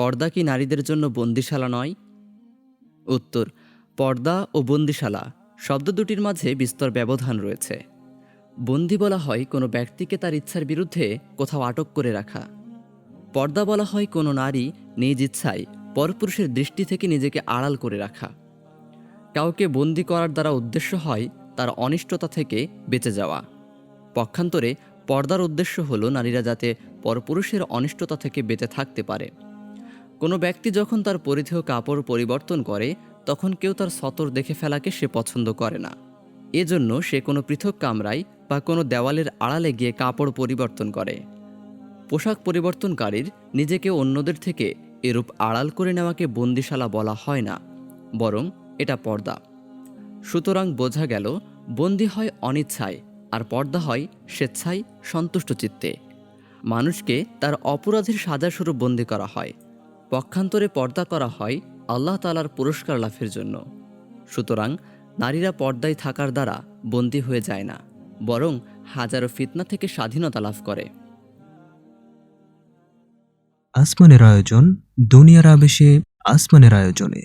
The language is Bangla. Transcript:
পর্দা কি নারীদের জন্য বন্দিশালা নয়? উত্তর, পর্দা ও বন্দিশালা শব্দ দুটির মাঝে বিস্তর ব্যবধান রয়েছে। বন্দি বলা হয় কোনো ব্যক্তিকে তার ইচ্ছার বিরুদ্ধে কোথাও আটক করে রাখা। পর্দা বলা হয় কোনো নারী নিজ ইচ্ছায় পরপুরুষের দৃষ্টি থেকে নিজেকে আড়াল করে রাখা। কাউকে বন্দি করার দ্বারা উদ্দেশ্য হয় তার অনিষ্টতা থেকে বেঁচে যাওয়া। পক্ষান্তরে পর্দার উদ্দেশ্য হলো নারীরা যাতে পরপুরুষের অনিষ্টতা থেকে বেঁচে থাকতে পারে। কোনো ব্যক্তি যখন তার পরিধেয় কাপড় পরিবর্তন করে, তখন কেউ তার সতর দেখে ফেলাকে সে পছন্দ করে না। এজন্য সে কোনো পৃথক কামরায় বা কোনো দেওয়ালের আড়ালে গিয়ে কাপড় পরিবর্তন করে। পোশাক পরিবর্তনকারীর নিজেকে অন্যদের থেকে এরূপ আড়াল করে নেওয়াকে বন্দিশালা বলা হয় না, বরং এটা পর্দা। সুতরাং বোঝা গেল, বন্দি হয় অনিচ্ছায়, আর পর্দা হয় স্বেচ্ছায় সন্তুষ্ট চিত্তে। মানুষকে তার অপরাধের সাজাস্বরূপ বন্দি করা হয়। পক্ষান্তরে পর্দা করা হয় আল্লাহ তালার পুরস্কার লাভের জন্য। সুতরাং নারীরা পর্দায় থাকার দ্বারা বন্দী হয়ে যায় না, বরং হাজারো ফিতনা থেকে স্বাধীনতা লাভ করে। আসমানের আয়োজন দুনিয়ার আবেশে আসমানের আয়োজনে।